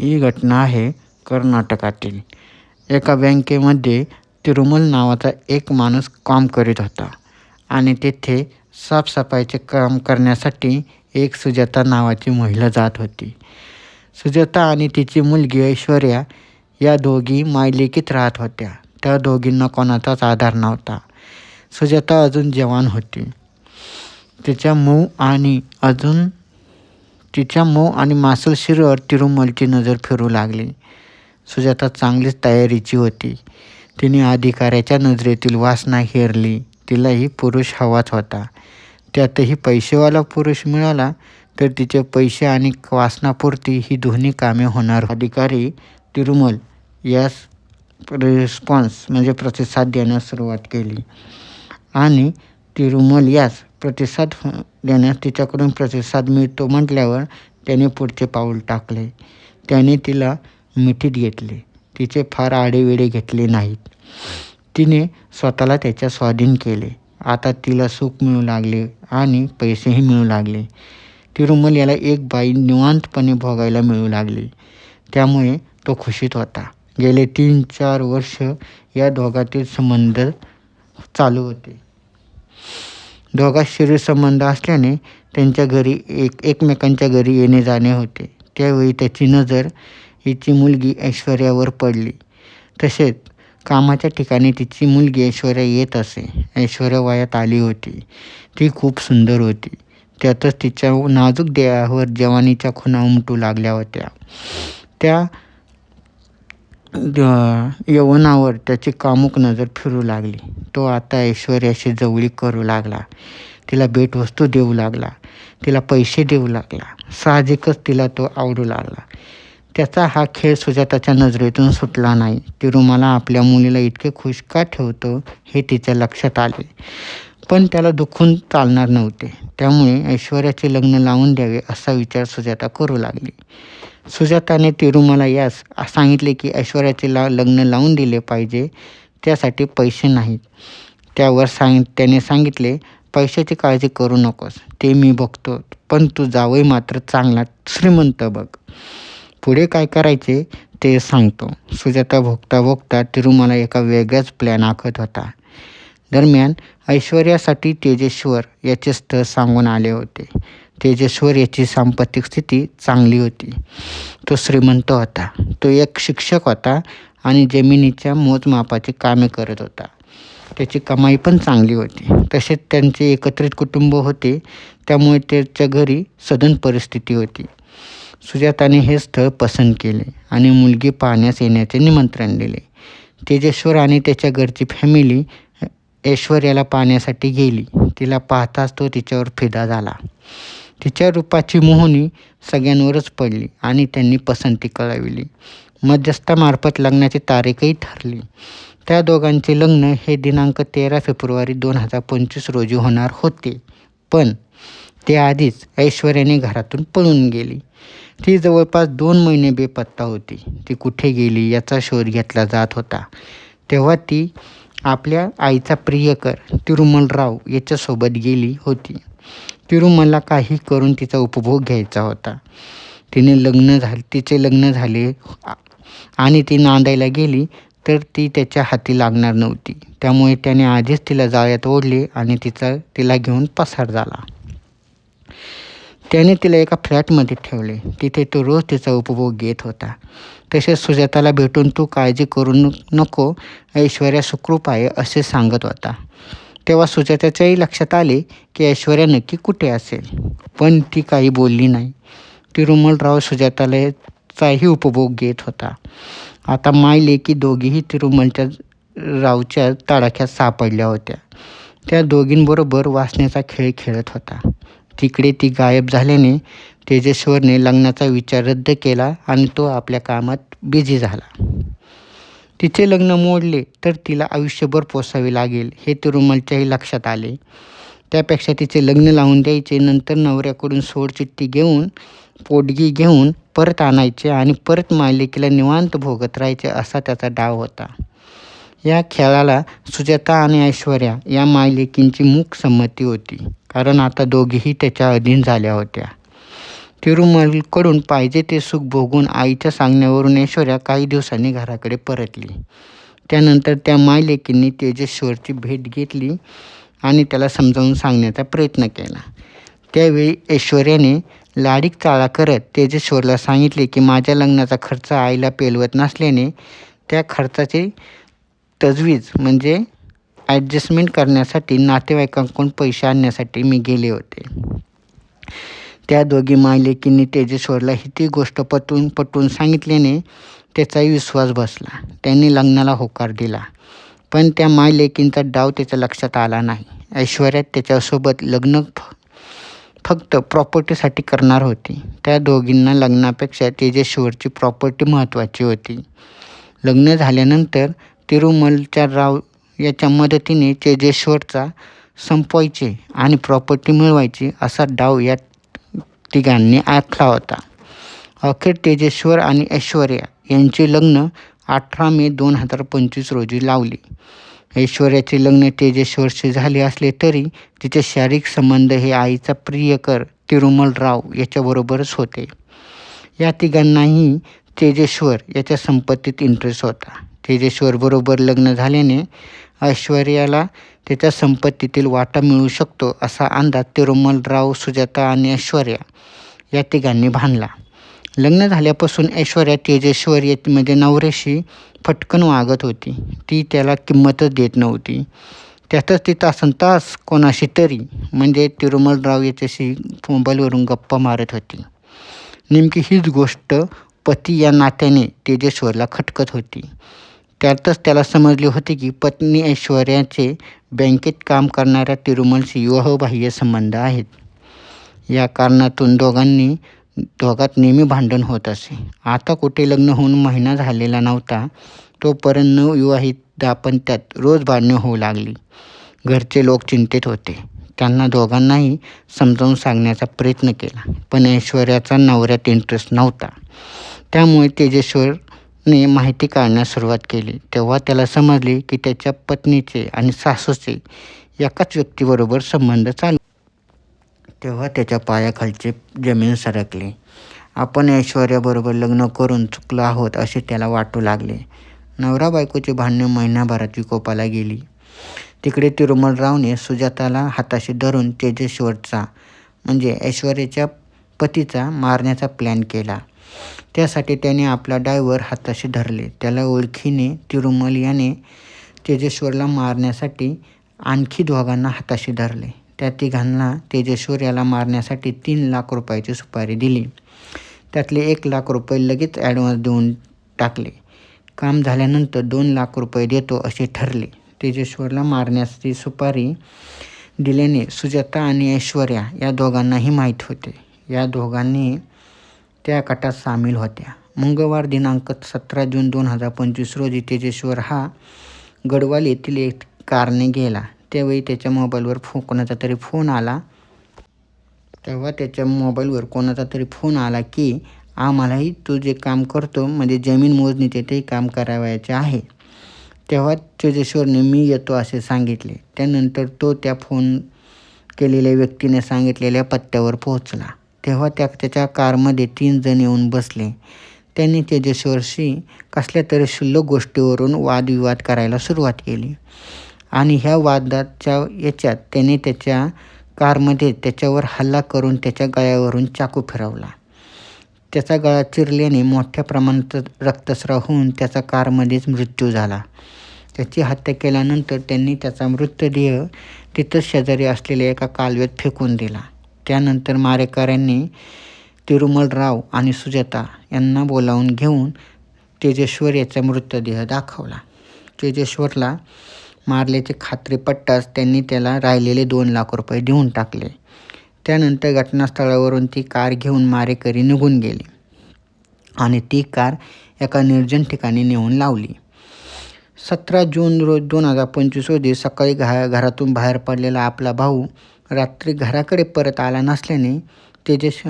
ही घटना आहे कर्नाटकातील. एका बँकेमध्ये तिरुमल नावाचा एक माणूस काम करीत होता आणि तेथे साफसफाईचे काम करण्यासाठी एक सुजाता नावाची महिला जात होती. सुजाता आणि तिची मुलगी ऐश्वर्या या दोघी मायलेकीत राहत होत्या. त्या दोघींना कोणाचाच आधार नव्हता. सुजाता अजून जवान होती. तिच्या मऊ आणि अजून तिच्या मऊ आणि मासल शिरवर तिरुमलची नजर फिरू लागली. सुजाता चांगलीच तयारीची होती. तिने अधिकाऱ्याच्या नजरेतील वासना हेरली. तिलाही पुरुष हवाच होता. त्यातही पैसेवाला पुरुष मिळाला तर तिचे पैसे आणि वासनापुरती ही दोन्ही कामे होणार. अधिकारी तिरुमल यास रिस्पॉन्स म्हणजे प्रतिसाद देण्यास सुरुवात केली. आणि तिरुमल यास प्रतिसाद देण्यास तिच्याकडून प्रतिसाद मिळतो म्हटल्यावर त्याने पुढचे पाऊल टाकले. त्याने तिला मिठीत घेतले. तिचे फार आडेवेडे घेतले नाहीत. तिने स्वतःला त्याच्या स्वाधीन केले. आता तिला सुख मिळू लागले आणि पैसेही मिळू लागले. तिरुमल याला एक बाई निवांतपणे भोगायला मिळू लागली. त्यामुळे तो खुशीत होता. गेले तीन चार वर्ष या दोघातील संबंध चालू होते. दोघात शरीर संबंध असल्याने त्यांच्या घरी एक एकमेकांच्या घरी येणे जाणे होते. त्यावेळी त्याची नजर हिची मुलगी ऐश्वर्यावर पडली. तसेच कामाच्या ठिकाणी तिची मुलगी ऐश्वर्या येत असे. ऐश्वर्या वयात आली होती. ती खूप सुंदर होती. त्यातच तिच्या नाजूक देहावर जवानीच्या खुणा उमटू लागल्या होत्या. त्या यवनावर त्याची कामुक नजर फिरू लागली. तो आता ऐश्वर्याशी जवळी करू लागला. तिला भेटवस्तू देऊ लागला. तिला पैसे देऊ लागला. साहजिकच तिला तो आवडू लागला. त्याचा हा खेळ सुजाताच्या नजरेतून सुटला नाही. तिरुमाला आपल्या मुलीला इतके खुश का ठेवतो हे तिच्या लक्षात आले. पण त्याला दुखून चालणार नव्हते. त्यामुळे ऐश्वर्याचे लग्न लावून द्यावे असा विचार सुजाता करू लागली. सुजाताने तिरुमाला यास सांगितले की ऐश्वर्याचे ला लग्न लावून दिले पाहिजे त्यासाठी पैसे नाहीत. त्यावर सांग त्याने सांगितले पैशाची काळजी करू नकोस ते मी बघतो पण तू जावई मात्र चांगला श्रीमंत बघ. पुढे काय करायचे ते सांगतो. सुजाता भोगता भोगता तिरुमाला एका वेगळ्याच प्लॅन आखत होता. दरम्यान ऐश्वर्यासाठी तेजेश्वर याचे स्थळ सांगून आले होते. तेजेश्वर याची सांपत्तिक स्थिती चांगली होती. तो श्रीमंत होता. तो एक शिक्षक होता आणि जमिनीच्या मोजमापाची कामे करत होता. त्याची कमाई पण चांगली होती. तसेच त्यांचे एकत्रित कुटुंब होते. त्यामुळे त्याच्या घरी सदन परिस्थिती होती. सुजाताने हे स्थळ पसंत केले आणि मुलगी पाहण्यास येण्याचे निमंत्रण दिले. तेजेश्वर आणि त्याच्या घरची फॅमिली ऐश्वर्याला पाहण्यासाठी गेली. तिला पाहताच तो तिच्यावर फिदा झाला. तिच्या रूपाची मोहनी सगळ्यांवरच पडली आणि त्यांनी पसंती कळविली. मध्यस्थामार्फत लग्नाची तारीखही ठरली. त्या दोघांचे लग्न हे दिनांक तेरा फेब्रुवारी दोन हजार पंचवीस रोजी होणार होते. पण त्याआधीच ऐश्वर्याने घरातून पळून गेली. ती जवळपास दोन महिने बेपत्ता होती. ती कुठे गेली याचा शोध घेतला जात होता. तेव्हा ती आपल्या आईचा प्रियकर तिरुमलराव याच्यासोबत गेली होती. तिरुमला काही करून तिचा उपभोग घ्यायचा होता. तिने लग्न झाले तिचे लग्न झाले. आणि ती नांदायला गेली तर ती त्याच्या हाती लागणार नव्हती. त्यामुळे त्याने आधीच तिला जाळ्यात ओढले आणि तिचा तिला घेऊन पसार झाला. त्याने तिला एका फ्लॅटमध्ये ठेवले. तिथे तो रोज तिचा उपभोग घेत होता. तसेच सुजाताला भेटून तू काळजी करू नको ऐश्वर्या सुखरूप आहे असे सांगत होता. तेव्हा सुजाताच्याही लक्षात आले की ऐश्वर्या नक्की कुठे असेल. पण ती काही बोलली नाही. तिरुमलराव सुजातालाचाही उपभोग घेत होता. आता मायले की दोघीही तिरुमलच्या रावच्या तडाख्यात सापडल्या होत्या. त्या दोघींबरोबर वासण्याचा खेळ खेळत होता. तिकडे ती गायब झाल्याने तेजेश्वरने लग्नाचा विचार रद्द केला आणि तो आपल्या कामात बिझी झाला. तिचे लग्न मोडले तर तिला आयुष्यभर पोसावे लागेल हे तिरुमलच्याही लक्षात आले. त्यापेक्षा तिचे लग्न लावून द्यायचे नंतर नवऱ्याकडून सोडचिठ्ठी घेऊन पोटगी घेऊन परत आणायचे आणि परत मालिकेला निवांत भोगत राहायचे असा त्याचा डाव होता. या खेळाला सुजाता आणि ऐश्वर्या या मालिकींची मूक संमती होती कारण आता दोघेही त्याच्या अधीन झाल्या होत्या. तिरुमलकडून पाहिजे ते सुख भोगून आईच्या सांगण्यावरून ऐश्वर्या काही दिवसांनी घराकडे परतली. त्यानंतर त्या मायलेकींनी तेजेश्वरची भेट घेतली आणि त्याला समजावून सांगण्याचा प्रयत्न केला. त्यावेळी ऐश्वर्याने लाडीक चाळा करत तेजेश्वरला सांगितले की माझ्या लग्नाचा खर्च आईला पेलवत नसल्याने त्या खर्चाची तजवीज म्हणजे ॲडजस्टमेंट करण्यासाठी नातेवाईकांकडून पैसे आणण्यासाठी मी गेले होते. त्या दोघी मायलेकींनी तेजेश्वरला ही ती गोष्ट पटवून पटवून सांगितल्याने त्याचाही विश्वास बसला. त्यांनी लग्नाला होकार दिला. पण त्या मायलेकींचा डाव त्याच्या लक्षात आला नाही. ऐश्वर्या त्याच्यासोबत लग्न फक्त प्रॉपर्टीसाठी करणार होती. त्या दोघींना लग्नापेक्षा तेजेश्वरची प्रॉपर्टी महत्त्वाची होती. लग्न झाल्यानंतर तिरुमलच्या राव याच्या मदतीने तेजेश्वरचा संपवायचे आणि प्रॉपर्टी मिळवायची असा डाव या तिघांनी आखला होता. अखेर तेजेश्वर आणि ऐश्वर्या यांचे लग्न अठरा मे दोन हजार पंचवीस रोजी लावले. ऐश्वर्याचे लग्न तेजेश्वरशी झाले असले तरी तिचे शारीरिक संबंध हे आईचा प्रियकर तिरुमलराव याच्याबरोबरच होते. या तिघांनाही तेजेश्वर याच्या संपत्तीत इंटरेस्ट होता. तेजेश्वरबरोबर लग्न झाल्याने ऐश्वर्याला त्याच्या संपत्तीतील वाटा मिळू शकतो असा अंदाज तिरुमलराव सुजाता आणि ऐश्वर्या या तिघांनी बांधला. लग्न झाल्यापासून ऐश्वर्या तेजेश्वर म्हणजे नवऱ्याशी फटकन वागत होती. ती त्याला किंमतच देत नव्हती. त्यातच ती तासन तास कोणाशी तरी म्हणजे तिरुमलराव याच्याशी मोबाईलवरून गप्पा मारत होती. नेमकी हीच गोष्ट पती या नात्याने तेजेश्वरला खटकत होती. त्यातच त्याला समजले होते की पत्नी ऐश्वर्याचे बँकेत काम करणाऱ्या तिरुमलशी विवाहबाह्य संबंध आहेत. या कारणातून दोघांनी दोघात नेहमी भांडण होत असे. आता कुठे लग्न होऊन महिना झालेला नव्हता तोपर्यंत विवाहित दाम्पत्यात रोज भांडणे होऊ लागली. घरचे लोक चिंतेत होते. त्यांना दोघांनाही समजावून सांगण्याचा प्रयत्न केला पण ऐश्वर्याचा नवऱ्यात इंटरेस्ट नव्हता. त्यामुळे तेजेश्वर ने माहिती काढण्यास सुरुवात केली. तेव्हा त्याला समजले की त्याच्या पत्नीचे आणि सासूचे एकाच व्यक्तीबरोबर संबंध चालू. तेव्हा त्याच्या पायाखालचे जमीन सरकली. आपण ऐश्वर्याबरोबर लग्न करून चुकलो आहोत असे त्याला वाटू लागले. नवरा बायकोची भांडणे महिन्याभरात विकोपाला गेली. तिकडे तिरुमलरावने सुजाताला हाताशी धरून तेजेश्वरचा म्हणजे ऐश्वर्याच्या पतीचा मारण्याचा प्लॅन केला. त्यासाठी त्याने आपला डायव्हर हाताशी धरले. त्याला ओळखीने तिरुमल याने तेजेश्वरला मारण्यासाठी आणखी दोघांना हाताशी धरले. त्या तिघांना तेजेश्वर याला मारण्यासाठी तीन लाख रुपयाची सुपारी दिली. त्यातले एक लाख रुपये लगेच ॲडव्हान्स देऊन टाकले. काम झाल्यानंतर दोन लाख रुपये देतो असे ठरले. तेजेश्वरला मारण्याची सुपारी दिल्याने सुजाता आणि ऐश्वर्या या दोघांनाही माहीत होते. या दोघांनी त्या गटात सामील होत्या. मंगळवार दिनांक सतरा जून दोन हजार पंचवीस रोजी तेजेश्वर हा गडवाल येथील एक कारने गेला. त्यावेळी त्याच्या मोबाईलवर फो कोणाचा तरी फोन आला. तेव्हा त्याच्या मोबाईलवर कोणाचा तरी फोन आला की आम्हालाही तू जे काम करतो म्हणजे जमीन मोजणीचे ते काम करावायचे आहे. तेव्हा तेजेश्वरने मी येतो असे सांगितले. त्यानंतर तो त्या फोन केलेल्या व्यक्तीने सांगितलेल्या पत्त्यावर पोहोचला. तेव्हा त्या त्याच्या कारमध्ये तीन जण येऊन बसले. त्यांनी तेजेश्वरशी कसल्या तरी शुल्लक गोष्टीवरून वादविवाद करायला सुरुवात केली. आणि ह्या वादाच्या याच्यात त्याने त्याच्या कारमध्ये त्याच्यावर हल्ला करून त्याच्या गळ्यावरून चाकू फिरवला. त्याचा गळा चिरल्याने मोठ्या प्रमाणात रक्तस्राव होऊन त्याचा कारमध्येच मृत्यू झाला. त्याची हत्या केल्यानंतर त्यांनी त्याचा मृतदेह तिथंच शेजारी असलेल्या एका कालव्यात फेकून दिला. त्यानंतर मारेकऱ्यांनी तिरुमलराव आणि सुजाता यांना बोलावून घेऊन तेजेश्वर याचा मृतदेह दाखवला. तेजेश्वरला मारल्याची खात्री पट्टाच त्यांनी त्याला राहिलेले दोन लाख रुपये देऊन टाकले. त्यानंतर घटनास्थळावरून ती कार घेऊन मारेकरी निघून गेली आणि ती कार एका निर्जन ठिकाणी नेऊन लावली. सतरा जून रोज दोन हजार पंचवीस रोजी सकाळी घा घरातून बाहेर पडलेला आपला भाऊ रात्री घराकडे परत आला नसल्याने तेजेश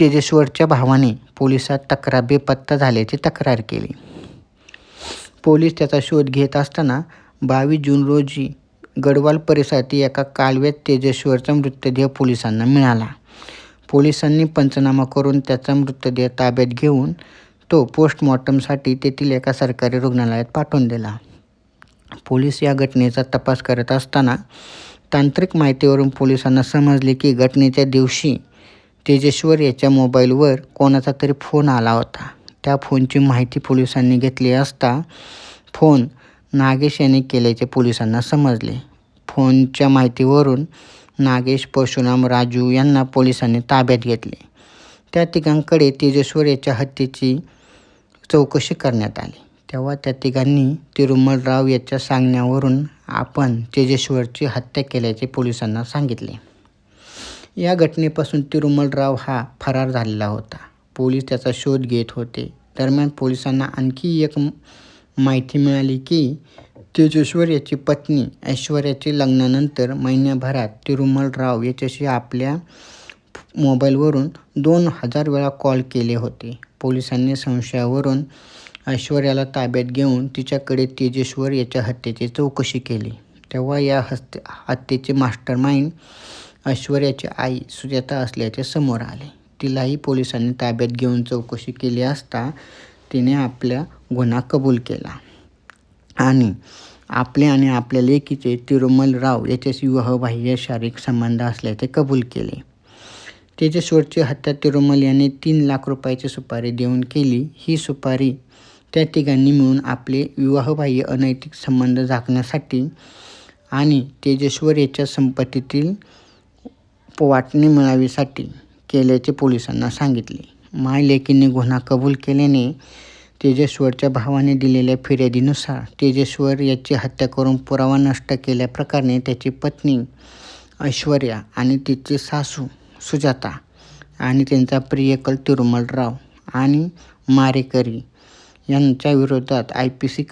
तेजेश्वरच्या भावाने पोलिसात तक्रार बेपत्ता झाल्याची तक्रार केली. पोलीस त्याचा शोध घेत असताना बावीस जून रोजी गडवाल परिसरातील एका कालव्यात तेजेश्वरचा मृतदेह पोलिसांना मिळाला. पोलिसांनी पंचनामा करून त्याचा मृतदेह ताब्यात घेऊन तो पोस्टमॉर्टमसाठी तेथील एका सरकारी रुग्णालयात पाठवून दिला. पोलीस या घटनेचा तपास करत असताना तांत्रिक माहितीवरून पोलिसांना समजले की घटनेच्या दिवशी तेजेश्वर याच्या मोबाईलवर कोणाचा तरी फोन आला होता. त्या फोनची माहिती पोलिसांनी घेतली असता फोन नागेश याने केल्याचे पोलिसांना समजले. फोनच्या माहितीवरून नागेश परशुराम राजू यांना पोलिसांनी ताब्यात घेतले. त्या तिघांकडे तेजेश्वर याच्या हत्येची चौकशी करण्यात आली. तेव्हा त्या तिघांनी तिरुमलराव याच्या सांगण्यावरून आपण तेजेश्वरची हत्या केल्याचे पोलिसांना सांगितले. या घटनेपासून तिरुमलराव हा फरार झालेला होता. पोलीस त्याचा शोध घेत होते. दरम्यान पोलिसांना आणखी एक माहिती मिळाली की तेजेश्वर याची पत्नी ऐश्वर्याचे लग्नानंतर महिन्याभरात तिरुमलराव याच्याशी आपल्या मोबाईलवरून दोन हजार वेळा कॉल केले होते. पोलिसांनी संशयावरून ऐश्वर्याला ताब्यात घेऊन तिच्याकडे तेजेश्वर याच्या हत्येची चौकशी केली. तेव्हा या हत्ये हत्येचे मास्टर माइंड ऐश्वर्याची आई सुजाता असल्याचे समोर आले. तिलाही पोलिसांनी ताब्यात घेऊन चौकशी केली असता तिने आपल्या गुन्हा कबूल केला. आणि आपले आणि आपल्या लेकीचे तिरुमल राव याच्याशी विवाहबाह्य शारीरिक संबंध असल्याचे कबूल केले. तेजेश्वरची हत्या तिरुमल याने तीन लाख रुपयाची सुपारी देऊन केली. ही सुपारी त्या तिघांनी मिळून आपले विवाहबाह्य अनैतिक संबंध झाकण्यासाठी आणि तेजेश्वर याच्या संपत्तीतील वाटणी मिळावीसाठी केल्याचे पोलिसांना सांगितले. माय गुन्हा कबूल केल्याने तेजेश्वरच्या भावाने दिलेल्या फिर्यादीनुसार तेजेश्वर याची हत्या करून पुरावा नष्ट केल्याप्रकारे त्याची पत्नी ऐश्वर्या आणि तिची सासू सुजाता आणि त्यांचा प्रियकल तिरुमलराव आणि मारेकरी यांच्या विरोधात आय पी सी